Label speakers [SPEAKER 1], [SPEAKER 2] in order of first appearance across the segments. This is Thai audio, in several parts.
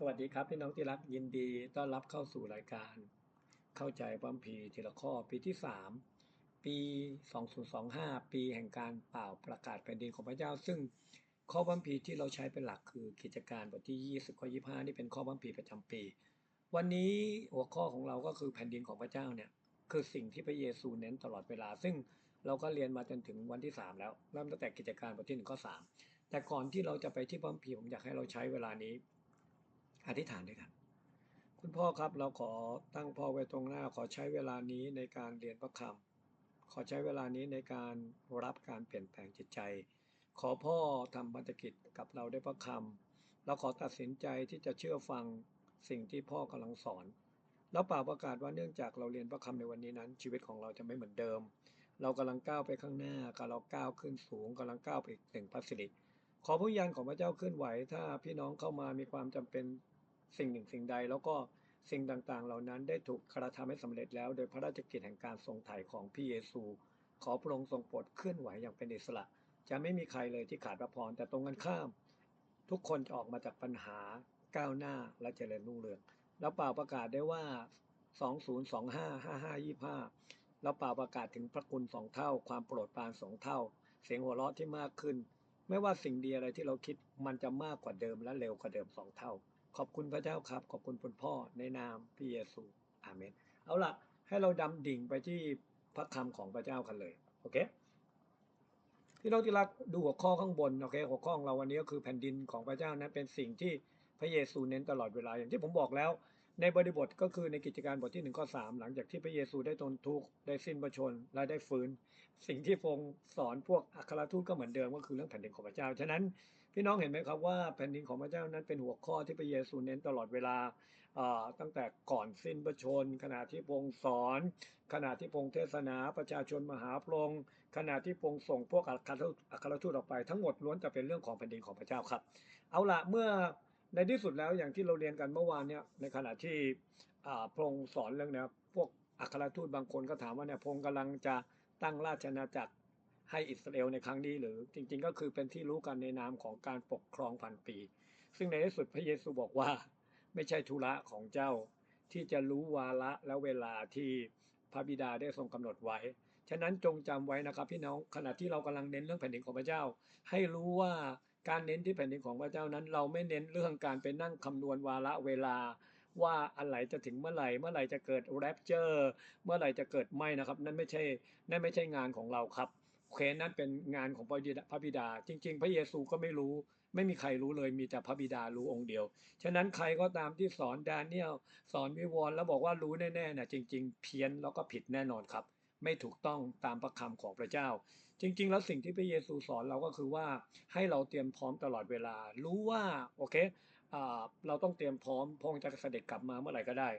[SPEAKER 1] สวัสดีครับพี่น้องที่รักยินดีต้อนรับเข้าสู่รายการ เข้าใจพระคัมภีทีละข้อปีที่ 3 ปี 2025 ปีแห่งการเป่าประกาศแผ่นดินของพระเจ้า ซึ่งข้อพระคัมภีที่เราใช้เป็นหลักคือกิจการบทที่ 20 ข้อ 25 นี่เป็นข้อพระคัมภีประจำปี วันนี้หัวข้อของเราก็คือแผ่นดินของพระเจ้าเนี่ยคือสิ่งที่พระเยซูเน้นตลอดเวลา ซึ่งเราก็เรียนมาจนถึงวันที่ 3 แล้วเริ่มตั้งแต่กิจการบทที่1ข้อ3แต่ก่อนที่เราจะไปที่พระคัมภีผมอยากให้เราใช้เวลานี้ อธิษฐานด้วยกัน คุณพ่อครับเราขอตั้งพ่อไว้ตรงหน้า ขอใช้เวลานี้ในการเรียนพระคำขอใช้เวลานี้ในการรับการเปลี่ยนแปลงจิตใจ ขอพ่อทำพันธกิจกับเราได้พระคำเราขอตัดสินใจที่จะเชื่อฟังสิ่งที่พ่อกำลังสอนแล้วเปล่าประกาศว่าเนื่องจากเราเรียนพระคำในวันนี้นั้น ชีวิตของเราจะไม่เหมือนเดิม เรากำลังก้าวไปข้างหน้ากำลังก้าวขึ้นสูงกำลังก้าวไปอีกหนึ่งพัสดิขอพระวิญญาณของพระเจ้าเคลื่อนไหว ถ้าพี่น้องเข้ามามีความจำเป็น สิ่งหนึ่งสิ่งใด แล้วก็สิ่งต่างๆ เหล่านั้นได้ถูกกระทำให้สำเร็จแล้ว โดยพระราชกิจแห่งการทรงไถ่ของพระเยซู ขอพระองค์ทรงโปรดเคลื่อนไหวอย่างเป็นอิสระ จะไม่มีใครเลยที่ขาดพระพรแต่ตรงกันข้าม ทุกคนจะออกมาจากปัญหาก้าวหน้าและเจริญรุ่งเรืองแล้วเปล่าประกาศได้ว่า 20255525แล้วเปล่าประกาศถึงพระคุณสองเท่า ความโปรดปรานสองเท่า เสียงหัวเราะที่มากขึ้น ไม่ว่าสิ่งดีอะไรที่เราคิดมันจะมากกว่าเดิมและเร็วกว่าเดิมสองเท่า ขอบคุณพระเจ้าครับ ขอบคุณคุณพ่อในนามพระเยซูอาเมน เอาล่ะ ให้เราดำดิ่งไปที่พระคำของพระเจ้ากันเลย โอเคพี่น้องที่รักดูหัวข้อข้างบนโอเคหัวข้อของเราวันนี้ก็คือแผ่นดินของพระเจ้านั้นเป็นสิ่งที่พระเยซูเน้นตลอดเวลาอย่างที่ผมบอกแล้ว ในบริบทก็คือในกิจการบทที่หนึ่งข้อสามหลังจากที่พระเยซูได้ทนทุกข์ได้สิ้นพระชนและได้ฟื้น สิ่งที่พงสอนพวกอัครทูตก็เหมือนเดิมก็คือเรื่องแผ่นดินของพระเจ้าฉะนั้น พี่น้องเห็นไหมครับว่าแผ่นดินของพระเจ้านั้นเป็นหัวข้อที่พระเยซูเน้นตลอดเวลาตั้งแต่ก่อนสิ้นพระชน ขณะที่พงค์สอน ขณะที่พงค์เทศนาประชาชนมหาพรงค์ขณะที่พงค์ส่งพวกอัครทูตอัครทูตออกไปทั้งหมดล้วนจะเป็นเรื่องของแผ่นดินของพระเจ้าครับ เอาละเมื่อในที่สุดแล้วอย่างที่เราเรียนกันเมื่อวานเนี่ยในขณะที่พงค์สอนเรื่องนี้พวกอัครทูตบางคนก็ถามว่าเนี่ยพงค์กำลังจะตั้งราชอาณาจักร ให้อิสราเอลในครั้งนี้หรือจริง ๆ ก็คือเป็นที่รู้กันในนามของการปกครองพันปี ซึ่งในที่สุดพระเยซูบอกว่า ไม่ใช่ธุระของเจ้าที่จะรู้วาระและเวลาที่พระบิดาได้ทรงกำหนดไว้ ฉะนั้นจงจำไว้นะครับพี่น้องขณะที่เรากำลังเน้นเรื่องแผ่นดินของพระเจ้า ให้รู้ว่าการเน้นที่แผ่นดินของพระเจ้านั้น เราไม่เน้นเรื่องการไปนั่งคำนวณวาระเวลา ว่าอะไรจะถึงเมื่อไหร่เมื่อไหร่จะเกิดแรปเจอร์เมื่อไหร่จะเกิดไม่นะครับ นั่นไม่ใช่นั่นไม่ใช่งานของเราครับ เคนั่นเป็นงานของพระบิดา จริง ๆ พระเยซูก็ไม่รู้ ไม่มีใครรู้เลยมีแต่พระบิดารู้องค์เดียว ฉะนั้นใครก็ตามที่สอนดานเนียลสอนวิวรณ์แล้วบอกว่ารู้แน่ๆนะจริง ๆ เพี้ยนแล้วก็ผิดแน่นอนครับ ไม่ถูกต้องตามประคำของพระเจ้า จริง ๆ แล้วสิ่งที่พระเยซูสอนเราก็คือว่าให้เราเตรียมพร้อมตลอดเวลา รู้ว่าโอเคเราต้องเตรียมพร้อมพงจะเสด็จกลับมาเมื่อไหร่ก็ได้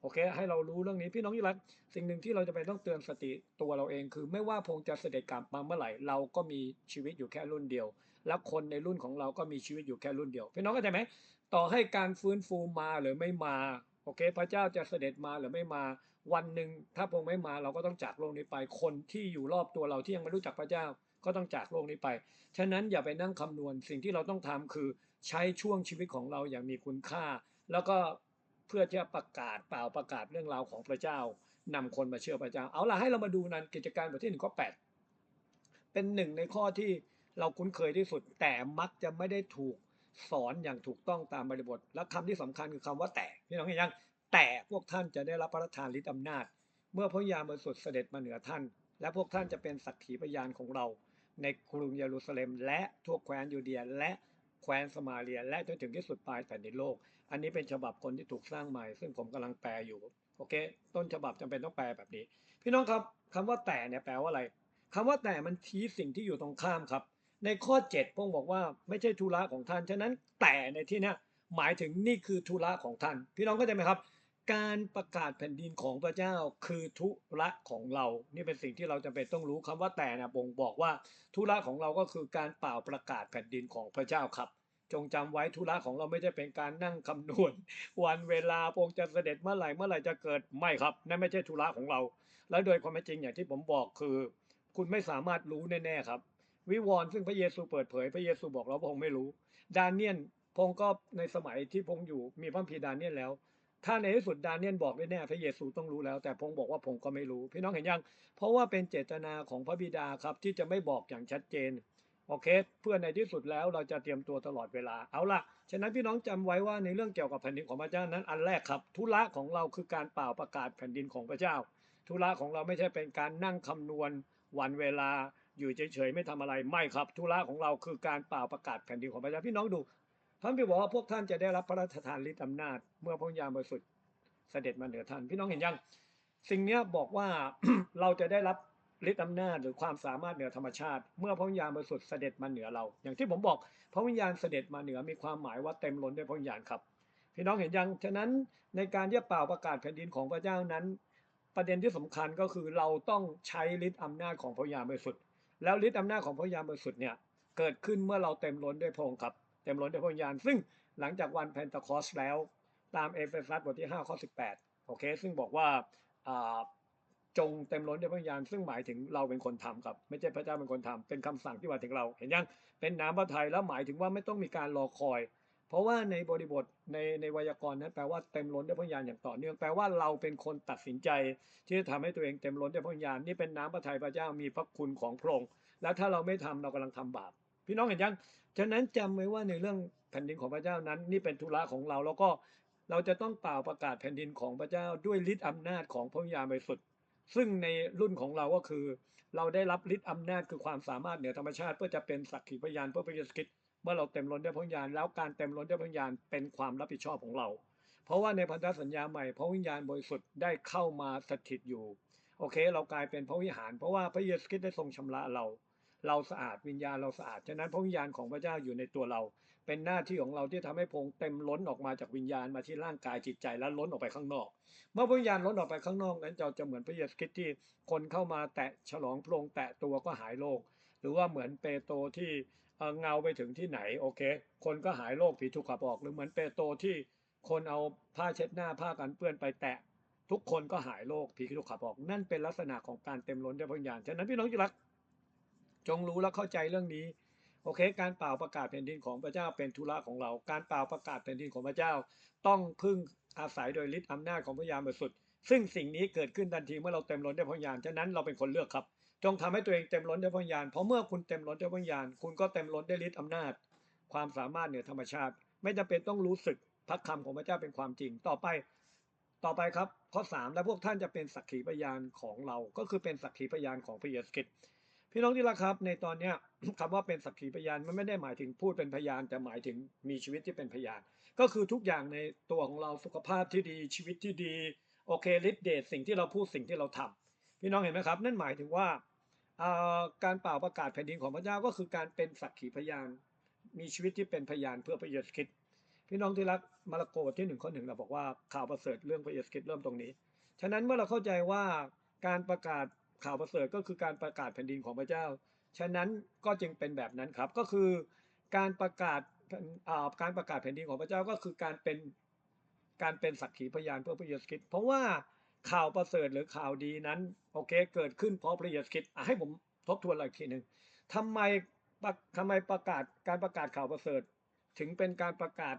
[SPEAKER 1] โอเค ให้เรารู้เรื่องนี้พี่น้องที่รักสิ่งหนึ่งที่เราจะไปต้องเตือนสติตัวเราเอง คือไม่ว่าพงจะเสด็จกลับมาเมื่อไหร่เราก็มีชีวิตอยู่แค่รุ่นเดียว แล้วคนในรุ่นของเราก็มีชีวิตอยู่แค่รุ่นเดียว พี่น้องเข้าใจไหมต่อให้การฟื้นฟูมาหรือไม่มาโอเค พระเจ้าจะเสด็จมาหรือไม่มาวันหนึ่งถ้าพงไม่มาเราก็ต้องจากโลกนี้ไป คนที่อยู่รอบตัวเราที่ยังไม่รู้จักพระเจ้าก็ต้องจากโลกนี้ไป ฉะนั้นอย่าไปนั่งคำนวณสิ่งที่เราต้องทำคือใช้ช่วงชีวิตของเราอย่างมีคุณค่า แล้วก็ เพื่อจะประกาศเปล่าประกาศเรื่องราวของพระเจ้านำคนมาเชื่อพระเจ้า เอาล่ะให้เรามาดูนั้นกิจการบทที่หนึ่งข้อแปดเป็นหนึ่งในข้อที่เราคุ้นเคยที่สุด แต่มักจะไม่ได้ถูกสอนอย่างถูกต้องตามบริบท และคำที่สำคัญคือคำว่าแต่พี่น้องเห็นยังแต่พวกท่านจะได้รับพระราชทานฤทธิ์อำนาจ เมื่อพระยามบริสุทธิ์เสด็จมาเหนือท่าน และพวกท่านจะเป็นสักขีพยานของเรา ในกรุงเยรูซาเล็ม และทั่วแคว้นยูเดียและ แคว้นสมาเรีย และจนถึงที่สุดปลายแผ่นดินโลก อันนี้เป็นฉบับคนที่ถูกสร้างใหม่ ซึ่งผมกำลังแปลอยู่ โอเค ต้นฉบับจำเป็นต้องแปลแบบนี้ พี่น้องครับคำว่าแต่เนี่ยแปลว่าอะไรคำว่าแต่มันชี้สิ่งที่อยู่ตรงข้ามครับ ในข้อ7พงบอกว่าไม่ใช่ธุระของท่าน ฉะนั้นแต่ในที่นี้หมายถึงนี่คือธุระของท่าน พี่น้องเข้าใจไหมครับ การประกาศแผ่นดินของพระเจ้าคือธุระของเรา นี่เป็นสิ่งที่เราจะเป็นต้องรู้คำว่าแต่นะบ่งบอกว่าธุระของเราก็คือการเป่าประกาศแผ่นดินของพระเจ้าครับ จงจำไว้ธุระของเราไม่ใช่เป็นการนั่งคำนวณ วันเวลาพงจะเสด็จเมื่อไหร่เมื่อไหร่จะเกิดไม่ครับนั่นไม่ใช่ธุระของเรา และโดยความเป็นจริงอย่างที่ผมบอกคือ คุณไม่สามารถรู้แน่ๆครับ วิวรณ์ซึ่งพระเยซูเปิดเผยพระเยซูบอกเราพระองค์ไม่รู้ ดานเนียนพงศ์ก็ในสมัยที่พงศ์อยู่มีพระคัมภีดานเนียลแล้ว ถ้าในที่สุดดาเนียลบอกได้แน่พระเยซูต้องรู้แล้ว แต่พงศ์บอกว่าพงศ์ก็ไม่รู้ พี่น้องเห็นยัง เพราะว่าเป็นเจตนาของพระบิดาครับที่จะไม่บอกอย่างชัดเจนโอเค เพื่อในที่สุดแล้วเราจะเตรียมตัวตลอดเวลาเอาล่ะฉะนั้นพี่น้องจำไว้ว่าในเรื่องเกี่ยวกับแผ่นดินของพระเจ้านั้น อันแรกครับธุระของเราคือการเป่าประกาศแผ่นดินของพระเจ้า ธุระของเราไม่ใช่เป็นการนั่งคำนวณวันเวลาอยู่เฉยๆไม่ทำอะไรไม่ครับ ธุระของเราคือการเป่าประกาศแผ่นดินของพระเจ้าพี่น้องดู ท่านพี่บอกว่าพวกท่านจะได้รับพระราชทานฤทธิ์อำนาจ เมื่อพระวิญญาณบริสุทธิ์เสด็จมาเหนือท่าน พี่น้องเห็นยัง สิ่งนี้บอกว่าเราจะได้รับฤทธิ์อำนาจหรือความสามารถเหนือธรรมชาติ เมื่อพระวิญญาณบริสุทธิ์เสด็จมาเหนือเรา อย่างที่ผมบอกพระวิญญาณเสด็จมาเหนือมีความหมายว่าเต็มล้นด้วยพระวิญญาณครับ พี่น้องเห็นยังฉะนั้นในการที่เป่าประกาศแผ่นดินของพระเจ้านั้น ประเด็นที่สำคัญก็คือเราต้องใช้ฤทธิ์อำนาจของพระวิญญาณบริสุทธิ์แล้วฤทธิ์อำนาจของพระวิญญาณบริสุทธิ์เนี่ยเกิดขึ้นเมื่อเราเต็มล้นด้วยพระองค์ครับ เต็มล้นด้วยพระวิญญาณ ซึ่งหลังจากวันเพนทคอสแล้วตามเอเฟซัสบทที่5ข้อ18โอเค ซึ่งบอกว่าจงเต็มล้นด้วยพระวิญญาณซึ่งหมายถึงเราเป็นคนทำครับ ไม่ใช่พระเจ้าเป็นคนทำเป็นคำสั่งที่มาถึงเรา เห็นยังเป็นน้ำพระทัยแล้วหมายถึงว่าไม่ต้องมีการรอคอย เพราะว่าในบริบทในในไวยากรณ์นั้นแปลว่าเต็มล้นด้วยพระวิญญาณอย่างต่อเนื่องแปลว่าเราเป็นคนตัดสินใจ ที่จะทำให้ตัวเองเต็มล้นด้วยพระวิญญาณนี่เป็นน้ำพระทัยพระเจ้ามีพระคุณของพระองค์แล้วถ้าเราไม่ทำเรากำลังทำบาปพี่น้องเห็นยัง ฉะนั้นจำไว้ว่าในเรื่องแผ่นดินของพระเจ้านั้น นี่เป็นธุระของเราแล้วก็เราจะต้องเป่าประกาศแผ่นดินของพระเจ้าด้วยฤทธิ์อำนาจของพระวิญญาณบริสุทธิ์ซึ่งในรุ่นของเราก็คือ เราได้รับฤทธิ์อำนาจคือความสามารถเหนือธรรมชาติ เพื่อจะเป็นสักขีพยานเพื่อพระเยซูคริสต์เมื่อเราเต็มล้นด้วยพระวิญญาณแล้วการเต็มล้นด้วยพระวิญญาณเป็นความรับผิดชอบของเรา เพราะว่าในพันธสัญญาใหม่พระวิญญาณบริสุทธิ์ได้เข้ามาสถิตอยู่โอเค เรากลายเป็นพระวิหาร เพราะว่าพระเยซูคริสต์ได้ทรงชำระเรา เราสะอาดวิญญาณเราสะอาด ฉะนั้นพระวิญญาณของพระเจ้าอยู่ในตัวเรา เป็นหน้าที่ของเราที่ทำให้พงเต็มล้นออกมาจากวิญญาณมาที่ร่างกายจิตใจและล้นออกไปข้างนอก เมื่อพระวิญญาณล้นออกไปข้างนอกนั้นเราจะเหมือนพระเยซูคริสต์ที่คนเข้ามาแตะฉลองพระองค์แตะตัวก็หายโรคหรือว่าเหมือนเปโตรที่เอ่อเงาไปถึงที่ไหนโอเค คนก็หายโรคผีถูกขับออก หรือเหมือนเปโตรที่คนเอาผ้าเช็ดหน้าผ้ากันเปื้อนไปแตะทุกคนก็หายโรคผีถูกขับออก นั่นเป็นลักษณะของการเต็มล้นด้วยพระวิญญาณฉะนั้นพี่น้องที่รัก จงรู้และเข้าใจเรื่องนี้ โอเค การเป่าประกาศแผ่นดินของพระเจ้าเป็นธุระของเรา การเป่าประกาศแผ่นดินของพระเจ้า ต้องพึ่งอาศัยโดยฤทธิ์อำนาจของพระยามบสุทธิ์ซึ่งสิ่งนี้เกิดขึ้นทันทีเมื่อเราเต็มล้นด้วยพระวิญญาณฉะนั้นเราเป็นคนเลือกครับ จงทำให้ตัวเองเต็มล้นด้วยพระวิญญาณเพราะเมื่อคุณเต็มล้นด้วยพระวิญญาณคุณก็เต็มล้นด้วยฤทธิ์อำนาจ ความสามารถเหนือธรรมชาติ ไม่จำเป็นต้องรู้สึกพระคำของพระเจ้าเป็นความจริง ต่อไป ต่อไปครับ ข้อ 3 และพวกท่านจะเป็นสักขีพยานของเรา ก็คือเป็นสักขีพยานของพระเยซูคริสต์ พี่น้องที่รักครับ ในตอนเนี้ยคำว่าเป็นสักขีพยานมันไม่ได้หมายถึงพูดเป็นพยาน แต่หมายถึงมีชีวิตที่เป็นพยาน ก็คือทุกอย่างในตัวของเราสุขภาพที่ดีชีวิตที่ดีโอเคฤทธิ์เดชสิ่งที่เราพูดสิ่งที่เราทำพี่น้องเห็นไหมครับ นั่นหมายถึงว่าการเป่าประกาศแผ่นดินของพระเจ้าก็คือการเป็นสักขีพยาน มีชีวิตที่เป็นพยานเพื่อพระเยซูคริสต์พี่น้องที่รักมาระโกบทที่หนึ่งข้อหนึ่งเราบอกว่าข่าวประเสริฐเรื่องพระเยซูคริสต์เริ่มตรงนี้ ฉะนั้นเมื่อเราเข้าใจว่าการประกาศ ข่าวประเสริฐก็คือการประกาศแผ่นดินของพระเจ้า ฉะนั้นก็จึงเป็นแบบนั้นครับ ก็คือการประกาศอ่าการประกาศแผ่นดินของพระเจ้าก็คือการเป็นการเป็นสักขีพยานเพื่อพระเยซูคริสต์เพราะว่าข่าวประเสริฐหรือข่าวดีนั้นโอเคเกิดขึ้นเพราะพระเยซูคริสต์ให้ผมทบทวนอีกทีหนึ่งทำไมทำไมประกาศการประกาศข่าวประเสริฐ ถึงเป็นการประกาศ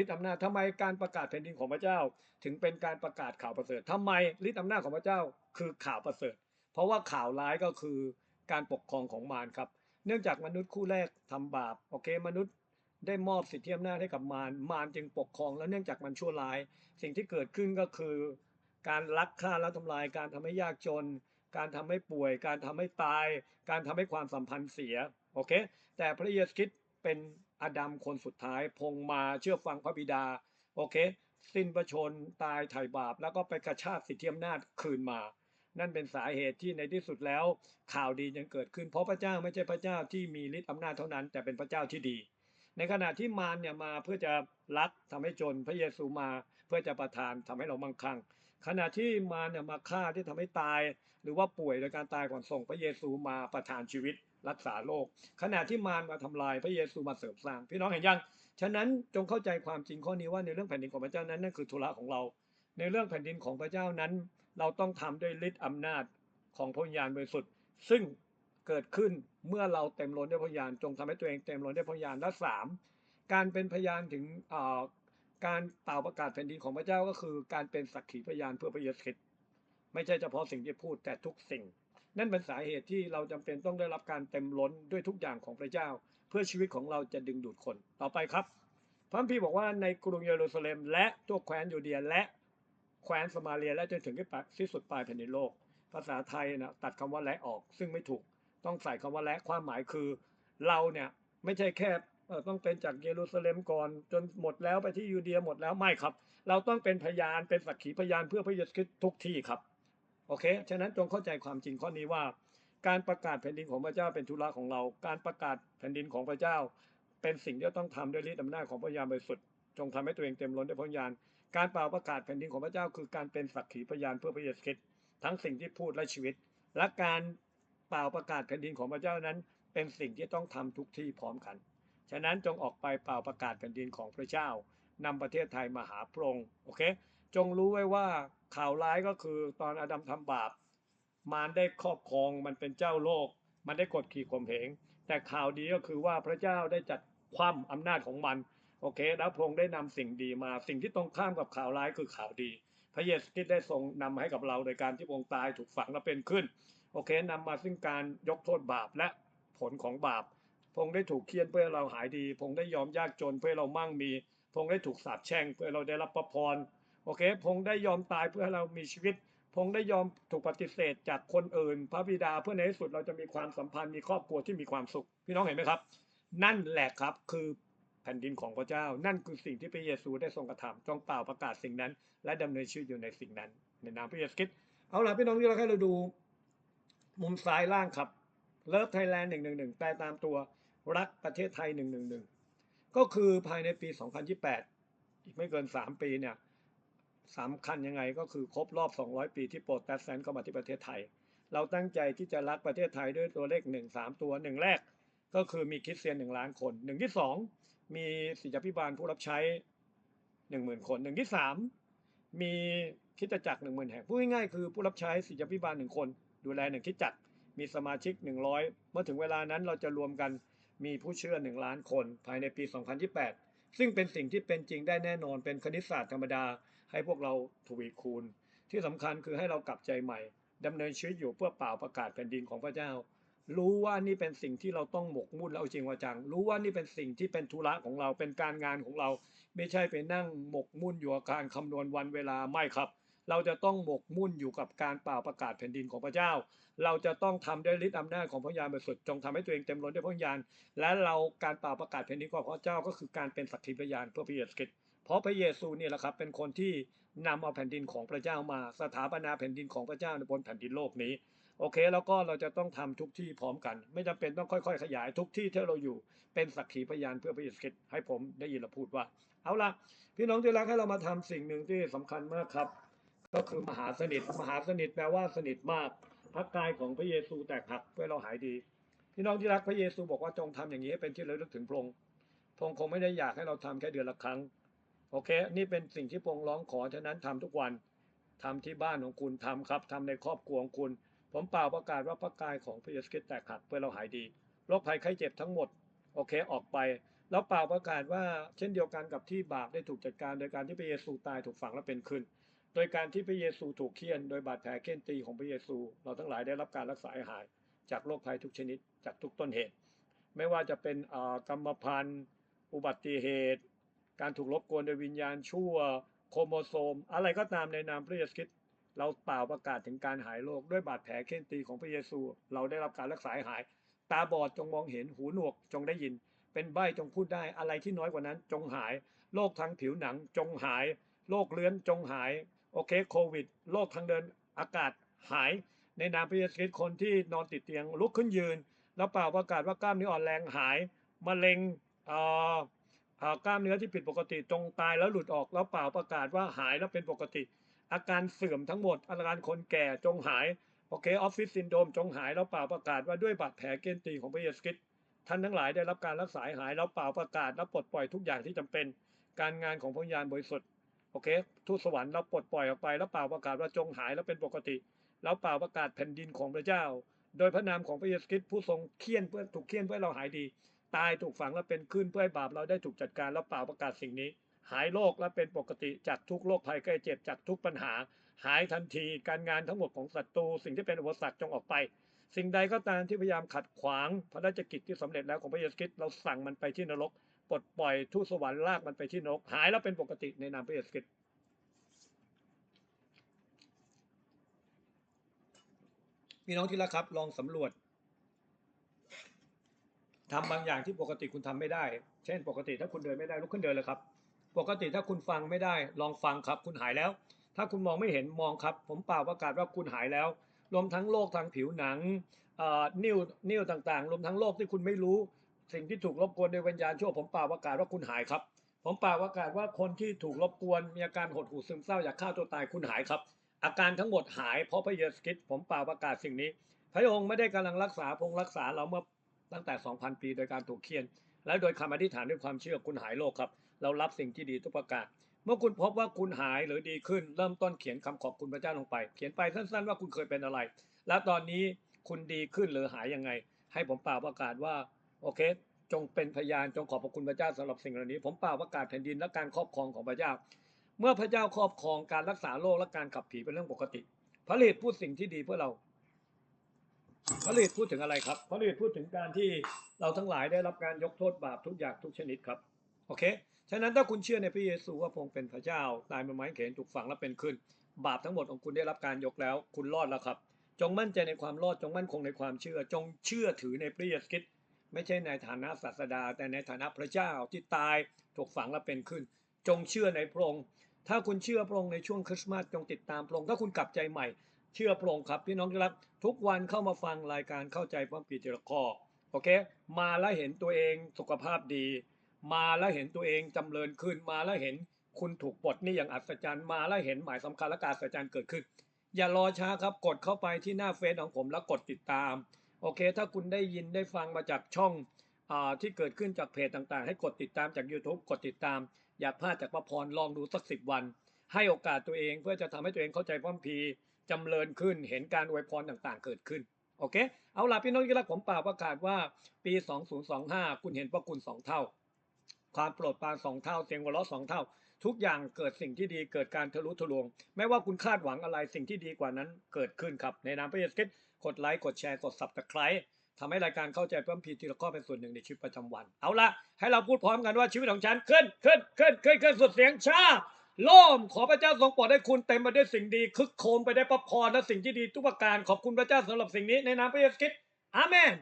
[SPEAKER 1] ฤทธิ์อำนาจทำไมการประกาศแผ่นดินของพระเจ้า ถึงเป็นการประกาศข่าวประเสริฐทำไมฤทธิ์อำนาจของพระเจ้าคือข่าวประเสริฐ เพราะว่าข่าวร้ายก็คือการปกครองของมารครับ เนื่องจากมนุษย์คู่แรกทำบาปโอเคมนุษย์ได้มอบสิทธิอำนาจให้กับมารมารจึงปกครอง แล้วเนื่องจากมันชั่วร้าย สิ่งที่เกิดขึ้นก็คือ การลักฆ่าและทำลาย การทำให้ยากจน การทำให้ป่วย การทำให้ตาย การทำให้ความสัมพันธ์เสียโอเค แต่พระเยซูคริสต์เป็นอดัมคนสุดท้าย พงมาเชื่อฟังพระบิดาโอเค สิ้นประชนตายไถ่บาป แล้วก็ไปกระชากสิทธิอำนาจคืนมา นั่นเป็นสาเหตุที่ในที่สุดแล้ว ข่าวดียังเกิดขึ้น เพราะพระเจ้าไม่ใช่พระเจ้าที่มีฤทธิ์อำนาจเท่านั้น แต่เป็นพระเจ้าที่ดี ในขณะที่มารเนี่ยมาเพื่อจะลักทำให้จนพระเยซูมาเพื่อจะประทานทำให้เรามั่งคั่ง ขณะที่มารเนี่ยมาฆ่าที่ทำให้ตาย หรือว่าป่วยโดยการตายก่อนส่งพระเยซูมาประทานชีวิตรักษาโรคขณะที่มารมาทำลายพระเยซูมาเสริมสร้าง พี่น้องเห็นยัง ฉะนั้นจงเข้าใจความจริงข้อนี้ว่าในเรื่องแผ่นดินของพระเจ้านั้นนั่นคือธุระของเรา ในเรื่องแผ่นดินของพระเจ้านั้น เราต้องทำด้วยฤทธิ์อำนาจของพระวิญาณบริสุทธิ์ ซึ่งเกิดขึ้นเมื่อเราเต็มล้นด้วยพระวิญาณจงทำให้ตัวเองเต็มล้นด้วยพระวิญาณและสามการเป็นพยานถึงการเป่าประกาศแผ่นดินของพระเจ้าก็คือ การเป็นสักขีพยานเพื่อพระเยซูคริสต์ไม่ใช่เฉพาะสิ่งที่พูดแต่ทุกสิ่ง นั่นเป็นสาเหตุที่เราจำเป็นต้องได้รับการเต็มล้นด้วยทุกอย่างของพระเจ้า เพื่อชีวิตของเราจะดึงดูดคนต่อไปครับพระคัมภีร์บอกว่าในกรุงเยรูซาเล็ม และทั่วแคว้นยูเดียและ แคว้นสมาเรียและจนถึงที่สุดปลายแผ่นดินโลก ภาษาไทยนะตัดคำว่าและออกซึ่งไม่ถูกต้องใส่คำว่าและความหมายคือ เราเนี่ยไม่ใช่แค่ต้องเป็นจากเยรูซาเล็มก่อน จนหมดแล้วไปที่ยูเดียหมดแล้วไม่ครับ เราต้องเป็นพยานเป็นสักขีพยานเพื่อพระเยซูคริสต์ทุกที่ครับโอเคฉะนั้นจงเข้าใจความจริงข้อนี้ว่า การประกาศแผ่นดินของพระเจ้าเป็นธุระของเรา การประกาศแผ่นดินของพระเจ้า เป็นสิ่งที่ต้องทำด้วยฤทธิ์อำนาจของพระยาบริสุทธิ์จงทำให้ตัวเองเต็มล้นด้วยพระญาณ การเป่าประกาศแผ่นดินของพระเจ้าคือการเป็นสักขีพยานเพื่อพระเยซูคริสต์ทั้งสิ่งที่พูดและชีวิต และการเป่าประกาศแผ่นดินของพระเจ้านั้น เป็นสิ่งที่ต้องทำทุกที่พร้อมกัน ฉะนั้นจงออกไปเป่าประกาศแผ่นดินของพระเจ้านำประเทศไทยมาหาพระองค์โอเค จงรู้ไว้ว่าข่าวร้ายก็คือตอนอาดัมทำบาป มารได้ครอบครองมันเป็นเจ้าโลก มันได้กดขี่ข่มเหงแต่ข่าวดีก็คือว่าพระเจ้าได้จัดคว่ำอำนาจของมัน โอเคแล้วพระองค์ได้นำสิ่งดีมา สิ่งที่ตรงข้ามกับข่าวร้ายคือข่าวดี พระเยซูคริสต์ได้ทรงนำให้กับเราโดยการที่พระองค์ตายถูกฝังและเป็นขึ้น โอเคนำมาซึ่งการยกโทษบาปและผลของบาปพระองค์ได้ถูกเคี่ยนเพื่อเราหายดีพระองค์ได้ยอมยากจนเพื่อเรามั่งมีพระองค์ได้ถูกสาปแช่งเพื่อเราได้รับพระพร โอเคพระองค์ได้ยอมตายเพื่อเรามีชีวิต พงค์ได้ยอมถูกปฏิเสธจากคนอื่น พระบิดาเพื่อในที่สุดเราจะมีความสัมพันธ์มีครอบครัวที่มีความสุข พี่น้องเห็นไหมครับ นั่นแหละครับคือ ผ่นดินของพระเจ้า นั่นคือสิ่งที่พระเยซูได้ทรงกระทำจงเป่าประกาศสิ่งนั้น และดำเนินชีวิตอยู่ในสิ่งนั้น ในนามพระเยซูคริสต์เอาล่ะพี่น้องที่เราให้เราดู มุมซ้ายล่างครับเลิฟไทยแลนด์หนึ่งหนึ่งหนึ่งแปลตามตัวรักประเทศไทยหนึ่งหนึ่งหนึ่งก็คือภายในปี 2028 อีกไม่เกิน 3 ปีเนี่ยสำคัญยังไงก็คือครบรอบ 200 ปีที่โปรแตสแตนต์เข้ามาที่ประเทศไทย เราตั้งใจที่จะรักประเทศไทยด้วยตัวเลข 1 3 ตัวหนึ่งแรก ก็คือมีคริสเตียน 1 ล้านคนหนึ่งที่ 2 มีศิษยาภิบาลผู้รับใช้10,000คนหนึ่งที่3มีคริดจักร10,000แห่งพูดง่ายๆคือผู้รับใช้ศิษยาภิบาลหนึ่งคน ดูแลหนึ่งคิดจักรมีสมาชิก100เมื่อถึงเวลานั้นเราจะรวมกันมีผู้เชื่อ1ล้านคน ภายในปี 2028 ซึ่งเป็นสิ่งที่เป็นจริงได้แน่นอนเป็นคณิตศาสตร์ธรรมดา ให้พวกเราทวีคูณ ที่สำคัญคือให้เรากลับใจใหม่ดำเนินชีวิตอยู่เพื่อเปล่าประกาศแผ่นดินของพระเจ้า รู้ว่านี่เป็นสิ่งที่เราต้องหมกมุ่นแล้วเอาจริงว่าจัง รู้ว่านี่เป็นสิ่งที่เป็นธุระของเราเป็นการงานของเรา ไม่ใช่ไปนั่งหมกมุ่นอยู่กับการคำนวณวันเวลาไม่ครับ เราจะต้องหมกมุ่นอยู่กับการเป่าประกาศแผ่นดินของพระเจ้า เราจะต้องทำด้วยฤทธิ์อำนาจของพระยานบริสุทธิ์จงทำให้ตัวเองเต็มล้นด้วยพระญาณและเราการเป่าประกาศแผ่นดินของพระเจ้าก็คือการเป็นสักขีพยานเพื่อพระเยซูคริสต์เพราะพระเยซูเนี่ยแหละครับเป็นคนที่นำเอาแผ่นดินของพระเจ้ามา สถาปนาแผ่นดินของพระเจ้าในบนแผ่นดินโลกนี้ โอเค แล้วก็เราจะต้องทำทุกที่พร้อมกัน ไม่จำเป็นต้องค่อย ๆ ขยาย ทุกที่ที่เราอยู่เป็นสักขีพยานเพื่อพระเยซูคริสต์ให้ผมได้ยินเราพูดว่า เอาละพี่น้องที่รักให้เรามาทำสิ่งหนึ่งที่สำคัญมากครับ ก็คือมหาสนิทมหาสนิทแปลว่าสนิทมากพระกายของพระเยซูแตกหักเพื่อเราหายดี พี่น้องที่รักพระเยซูบอกว่าจงทำอย่างนี้ให้เป็นที่ระลึกถึงพระองค์พระองค์คงไม่ได้อยากให้เราทำแค่เดือนละครั้งโอเค นี่เป็นสิ่งที่พระองค์ร้องขอฉะนั้นทำทุกวันทำที่บ้านของคุณทำครับทำในครอบครัวของคุณ ผมเปล่าประกาศว่าพระกายของพระเยซูคริสต์แตกหักเพื่อเราหายดีโรคภัยไข้เจ็บทั้งหมดโอเคออกไป แล้วเปล่าประกาศว่าเช่นเดียวกันกับที่บาปได้ถูกจัดการ โดยการที่พระเยซูตายถูกฝังและเป็นขึ้น โดยการที่พระเยซูถูกเคี่ยน โดยบาดแผลเคี่ยนตีของพระเยซู เราทั้งหลายได้รับการรักษาหาย จากโรคภัยทุกชนิดจากทุกต้นเหตุ ไม่ว่าจะเป็นกรรมพันธุ์ อุบัติเหตุ การถูกรบกวนโดยวิญญาณชั่วโครโมโซม อะไรก็ตามในนามพระเยซูคริสต์ เราเปล่าประกาศถึงการหายโรคด้วยบาดแผลเคี่ยนตีของพระเยซู เราได้รับการรักษาหาย ตาบอดจงมองเห็นหูหนวกจงได้ยิน เป็นใบจงพูดได้อะไรที่น้อยกว่านั้น จงหายโรคทางผิวหนังจงหายโรคเลื้อนจงหายโอเคโควิดโรคทางเดินอากาศหาย ในนามพระเยซูคริสต์คนที่นอนติดเตียงลุกขึ้นยืน แล้วเปล่าประกาศว่ากล้ามเนื้ออ่อนแรงหายมะเร็งเอ่อเอ่อกล้ามเนื้อที่ผิดปกติจงตายแล้วหลุดออกแล้วเปล่าประกาศว่าหายแล้วเป็นปกติ อาการเสื่อมทั้งหมด อาการคนแก่จงหาย โอเคออฟฟิศซินโดมจงหายแล้วเปล่าประกาศว่าด้วยบาดแผลเกณฑ์ตีของพระเยซูคริสต์ท่านทั้งหลายได้รับการรักษาหายแล้วเปล่าประกาศแล้วปลดปล่อยทุกอย่างที่จำเป็น การงานของพระญาณบริสุทธิ์โอเคทูตสวรรค์เราปลดปล่อยออกไปแล้วเปล่าประกาศว่าจงหายแล้วเป็นปกติแล้วเปล่าประกาศแผ่นดินของพระเจ้า โดยพระนามของพระเยซูคริสต์ผู้ทรงเคี่ยนเพื่อถูกเคี่ยนเพื่อเราหายดี ตายถูกฝังและเป็นขึ้นเพื่อให้บาปเราได้ถูกจัดการแล้วเปล่าประกาศสิ่งนี้ หายโรคและเป็นปกติจากทุกโรคภัยไข้เจ็บจากทุกปัญหา หายทันทีการงานทั้งหมดของศัตรูสิ่งที่เป็นอุปสรรคจงออกไป สิ่งใดก็ตามที่พยายามขัดขวางพระราชกิจที่สำเร็จแล้วของพระเยซูคริสต์เราสั่งมันไปที่นรกปลดปล่อยทูตสวรรค์ลากมันไปที่นรกหายแล้วเป็นปกติในนามพระเยซูคริสต์พี่น้องที่รักครับลองสำรวจทำบางอย่างที่ปกติคุณทำไม่ได้ เช่น ปกติถ้าคุณเดินไม่ได้ลุกขึ้นเดินเลยครับ ปกติถ้าคุณฟังไม่ได้ลองฟังครับ คุณหายแล้ว ถ้าคุณมองไม่เห็นมองครับ ผมเปล่าประกาศว่าคุณหายแล้วรวมทั้งโรคทางผิวหนังนิ่วนิ่วต่างๆรวมทั้งโรคที่คุณไม่รู้ สิ่งที่ถูกรบกวนโดยวิญญาณชั่วผมเปล่าประกาศว่าคุณหายครับ ผมเปล่าประกาศว่าคนที่ถูกรบกวนมีอาการหดหู่ซึมเศร้าอยากฆ่าตัวตายคุณหายครับ อาการทั้งหมดหายเพราะพระเยซูคริสต์ผมเปล่าประกาศสิ่งนี้ พระองค์ไม่ได้กำลังรักษาพงรักษาเราเมื่อตั้งแต่ 2,000 ปีโดยการถูกเคียน และโดยคำอธิษฐานด้วยความเชื่อคุณหายโรคครับ เรารับสิ่งที่ดีทุกประการเมื่อคุณพบว่าคุณหายหรือดีขึ้น เริ่มต้นเขียนคำขอบคุณพระเจ้าลงไป เขียนไปสั้นๆว่าคุณเคยเป็นอะไร และตอนนี้คุณดีขึ้นหรือหายยังไง ให้ผมเปล่าประกาศว่าโอเค จงเป็นพยานจงขอบพระคุณพระเจ้าสำหรับสิ่งเหล่านี้ ผมเปล่าประกาศแผ่นดินและการครอบครองของพระเจ้า เมื่อพระเจ้าครอบครองการรักษาโรคและการขับผีเป็นเรื่องปกติพระฤทธิ์พูดสิ่งที่ดีเพื่อเราพระฤทธิ์พูดถึงอะไรครับพระฤทธิ์พูดถึงการที่เราทั้งหลายได้รับการยกโทษบาปทุกอย่างทุกชนิดครับ โอเค ฉะนั้นถ้าคุณเชื่อในพระเยซูว่าพงเป็นพระเจ้า ตายบนไม้เขนถูกฝังและเป็นขึ้น บาปทั้งหมดของคุณได้รับการยกแล้ว คุณรอดแล้วครับ จงมั่นใจในความรอดจงมั่นคงในความเชื่อ จงเชื่อถือในพระเยซูคริสต์ไม่ใช่ในฐานะศาสดา แต่ในฐานะพระเจ้าที่ตายถูกฝังและเป็นขึ้น จงเชื่อในพระองค์ถ้าคุณเชื่อพระองค์ในช่วงคริสต์มาสจงติดตามพระองค์ถ้าคุณกลับใจใหม่ เชื่อพระองค์ครับพี่น้องที่รักทุกวันเข้ามาฟังรายการเข้าใจพระคัมภีร์ทีละข้อโอเค มาแล้วเห็นตัวเองสุขภาพดี มาแล้วเห็นตัวเองจำเริญขึ้นมาแล้วเห็นคุณถูกปลดนี่อย่างอัศจรรย์มาแล้วเห็นหมายสำคัญและการอัศจรรย์เกิดขึ้น อย่ารอช้าครับกดเข้าไปที่หน้าเฟซของผมแล้วกดติดตาม โอเค ถ้าคุณได้ยินได้ฟังมาจากช่องอที่เกิดขึ้นจากเพจต่างๆ ให้กดติดตามจาก YouTube กดติดตาม อย่าพลาดจากพระพรลองดูสักสิบวัน ให้โอกาสตัวเองเพื่อจะทำให้ตัวเองเข้าใจพระคัมภีจำเริญขึ้น เห็นการอวยพรต่างๆ เกิดขึ้นโอเค เอาล่ะพี่น้องที่รักผมเปล่าประกาศว่าปี 2025 คุณเห็นพระคุณสองเท่า ความโปรดปรานสองเท่าเสียงหัวเราะสองเท่า ทุกอย่างเกิดสิ่งที่ดีเกิดการทะลุทะลวง ไม่ว่าคุณคาดหวังอะไรสิ่งที่ดีกว่านั้นเกิดขึ้นครับ ในนามพระเยซูคริสต์กดไลค์กดแชร์กด subscribe ทำให้รายการเข้าใจเพิ่มพีทีละข้อเป็นส่วนหนึ่งในชีวิตประจำวัน เอาละให้เราพูดพร้อมกันว่าชีวิตของฉันขึ้นขึ้นขึ้นขึ้นขึ้นสุดเสียงชาโล่มขอพระเจ้าทรงโปรดให้คุณเต็มไปด้วยสิ่งดีคึกโคมไปได้วยพระพรและสิ่งที่ดีทุกประการขอบคุณพระเจ้าสำหรับสิ่งนี้ในนามพระเยซูคริสต์อาเมน